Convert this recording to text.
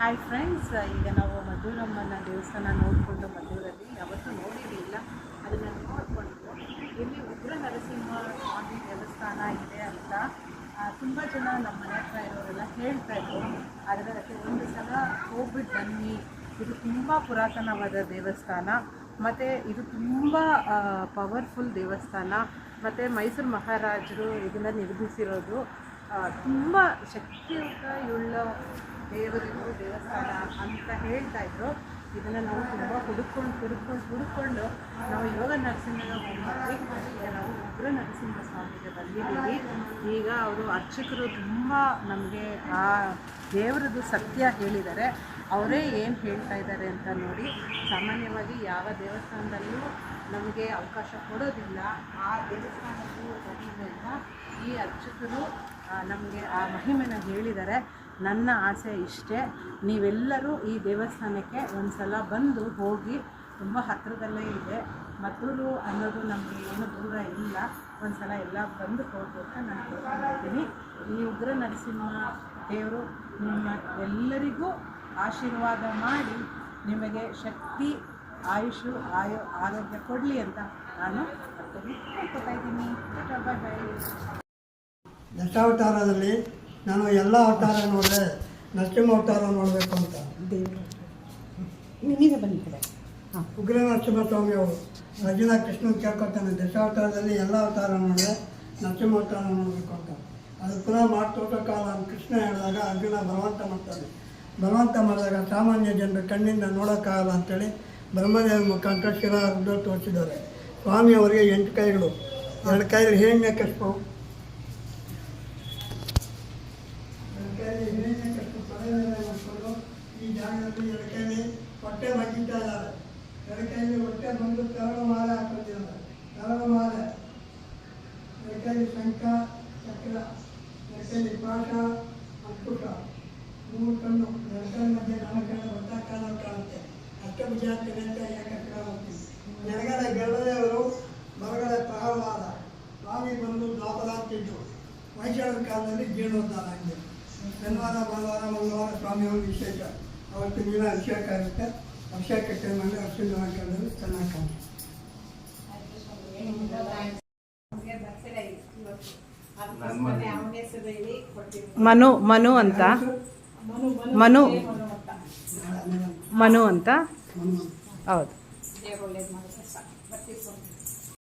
Hi friends ಈಗ ನಾವು ಮಧುರಮ್ಮನ ದೇವಸ್ಥಾನ ನೋಡಿಕೊಂಡು ಮಧುರಲ್ಲಿ ಯಾವತ್ತೂ ನೋಡಿರಲಿಲ್ಲ. ಅದನ್ನು ನೋಡಿಕೊಂಡು ಇಲ್ಲಿ ಉಗ್ರ ನರಸಿಂಹ ಸ್ವಾಮಿ ದೇವಸ್ಥಾನ ಇದೆ ಅಂತ ತುಂಬ ಜನ ನಮ್ಮ ಮನೆ ಹತ್ರ ಇರೋರೆಲ್ಲ ಹೇಳ್ತಾ ಇದ್ರು. ಆದರೆ ಅದಕ್ಕೆ ಒಂದು ಸಲ ಹೋಗ್ಬಿಟ್ಟು ಬನ್ನಿ. ಇದು ತುಂಬ ಪುರಾತನವಾದ ದೇವಸ್ಥಾನ. ಮತ್ತು ಇದು ತುಂಬ ಪವರ್ಫುಲ್ ದೇವಸ್ಥಾನ. ಮತ್ತು ಮೈಸೂರು ಮಹಾರಾಜರು ಇದನ್ನು ನಿರ್ಮಿಸಿರೋದು ತುಂಬ ಶಕ್ತಿಯುತಯುಳ್ಳ ದೇವರಿಗೂ ದೇವಸ್ಥಾನ ಅಂತ ಹೇಳ್ತಾ ಇದ್ರು. ಇದನ್ನು ನಾವು ತುಂಬ ಹುಡುಕೊಂಡು ಹುಡುಕೊಂಡು ಹುಡುಕೊಂಡು ನಾವು ಯೋಗ ನರಸಿಂಹನ ಹೋಗಿ ನಾವು ಉಗ್ರ ನರಸಿಂಹ ಸ್ವಾಮಿಗೆ ಬಂದಿದ್ದೀವಿ. ಈಗ ಅವರು ಅರ್ಚಕರು ತುಂಬ ನಮಗೆ ಆ ದೇವರದ್ದು ಸತ್ಯ ಹೇಳಿದ್ದಾರೆ. ಅವರೇ ಏನು ಹೇಳ್ತಾ ಇದ್ದಾರೆ ಅಂತ ನೋಡಿ, ಸಾಮಾನ್ಯವಾಗಿ ಯಾವ ದೇವಸ್ಥಾನದಲ್ಲೂ ನಮಗೆ ಅವಕಾಶ ಕೊಡೋದಿಲ್ಲ. ಆ ದೇವಸ್ಥಾನದ್ದು ಈ ಅರ್ಚಕರು ನಮಗೆ ಆ ಮಹಿಮೆನ ಹೇಳಿದ್ದಾರೆ ನನ್ನ ಆಸೆ ಇಷ್ಟೇ. ನೀವೆಲ್ಲರೂ ಈ ದೇವಸ್ಥಾನಕ್ಕೆ ಒಂದು ಸಲ ಬಂದು ಹೋಗಿ ತುಂಬ ಹತ್ತಿರದಲ್ಲೇ ಇದೆ. ಮದ್ದೂರು ಅನ್ನೋದು ನಮಗೆ ಏನು ದೂರ ಇಲ್ಲ. ಒಂದು ಸಲ ಎಲ್ಲ ಬಂದು ಹೋಗ್ಬೇಕು ನಾನು ಕೇಳ್ಕೊಂಡಿದ್ದೀನಿ ಈ ಉಗ್ರ ನರಸಿಂಹ ದೇವರು ನಿಮ್ಮ ಎಲ್ಲರಿಗೂ ಆಶೀರ್ವಾದ ಮಾಡಿ ನಿಮಗೆ ಶಕ್ತಿ ಆಯುಷು ಆಯು ಆರೋಗ್ಯ ಕೊಡಲಿ ಅಂತ ನಾನು ಕೇಳ್ಕೊತಾ ಇದ್ದೀನಿ. ಬಾಯ್ ಬಾಯ್ ದಶಾವತಾರದಲ್ಲಿ ನಾನು ಎಲ್ಲ ಅವತಾರ ನೋಡಿದೆ ನರಸಿಂಹ ಅವತಾರ ನೋಡಬೇಕು ಅಂತ. ನೀವೇ ಬನ್ನಿ ಈ ಕಡೆ. ಹಾಂ. ಉಗ್ರ ನರಸಿಂಹ ಸ್ವಾಮಿ ಅವರು ಅರ್ಜುನ ಕೃಷ್ಣ ಕೇಳ್ಕೊತಾನೆ ದಶಾವತಾರದಲ್ಲಿ ಎಲ್ಲ ಅವತಾರ ನೋಡಿದೆ ನರಸಿಂಹ ಅವತಾರ ನೋಡಬೇಕು ಅಂತ. ಅದು ಪುನಃ ಮಾಡ್ತೋಟ ಕಾಲ ಕೃಷ್ಣ ಹೇಳಿದಾಗ ಅರ್ಜುನ ಬಲವಂತ ಮಾಡ್ತಾನೆ. ಬಲವಂತ ಮಾಡಿದಾಗ ಸಾಮಾನ್ಯ ಜನರು ಕಣ್ಣಿಂದ ನೋಡೋಕ್ಕಾಗಲ್ಲ ಅಂತೇಳಿ ಬ್ರಹ್ಮದೇವ ಮುಖಾಂತರ ಶಿರ ರುದ್ರ ತೋರಿಸಿದ್ದಾರೆ ಸ್ವಾಮಿಯವರಿಗೆ ಎಂಟು ಕೈಗಳು. ಎರಡು ಕೈಯಲ್ಲಿ ಹೇಗೆ ನೆಕ್ಕಷ್ಟು ಈ ಎಡಕೈಲಿ ಹೊಟ್ಟೆ ಎಡಕೈಲಿ ಹೊಟ್ಟೆ ಬಂದು ಮಾಲೆ ಮಾಲೆ ಶಂಕ ಚಕ್ರ ಪಾಠ ಅಂಕುಶ ಮೂರು ಕಣ್ಣು ಎಡಕೈ ಮಧ್ಯೆ ನಾಲ್ಕು ಹೋಗ್ತೀವಿ ಎಡಗಡೆ ಗರುಡದೇವರು ಬಲಗಡೆ ಪ್ರಹ್ಲಾದ ಸ್ವಾಮಿ ಬಂದು ದ್ವಾಪರಾಂತಿದ್ದು ವೈಶಾಖ ಕಾಲದಲ್ಲಿ ಜೀರ್ಣೋದ್ಧಾರ ಆಗಿದೆ ಶನಿವಾರ ಭಾನುವಾರ ಮಂಗಳವಾರ ಸ್ವಾಮಿಯವರು ವಿಶೇಷ. ಅವತ್ತು ನೀರ ಅಭಿಷೇಕ ಇರುತ್ತೆ ಅಭಿಷೇಕಕ್ಕೆ ಮಾಡಿ ಅರ್ಶಿನ ಹಾಕಿದ್ರೆ ಚೆನ್ನಾಗಿ ಕಾಣುತ್ತೆ. ಮನು. ಮನು ಅಂತ? ಮನು ಮನು ಅಂತ. ಹೌದು.